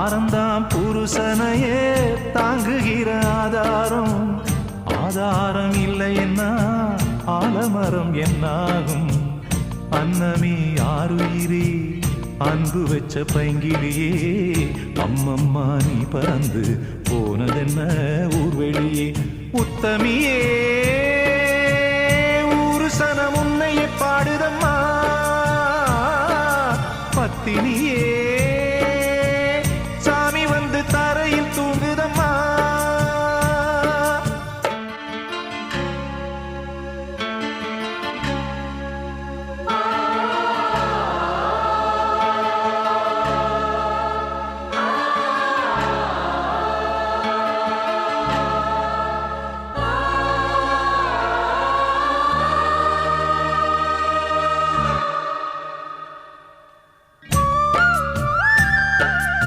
ஆரந்தாம் புருஷனையே தாங்குகிற ஆதாரம். ஆதாரம் இல்லை என்ன ஆலமரம் என்னாகும்? அன்னமே ஆறுயிரே அன்பு வச்ச பைங்கிலியே அம்மம்மா நீ பறந்து போனதென்ன ஊர்வெளியே உத்தமியே ஊரு சனம் உன்னையே பாடுதம்மா. பத்தினியே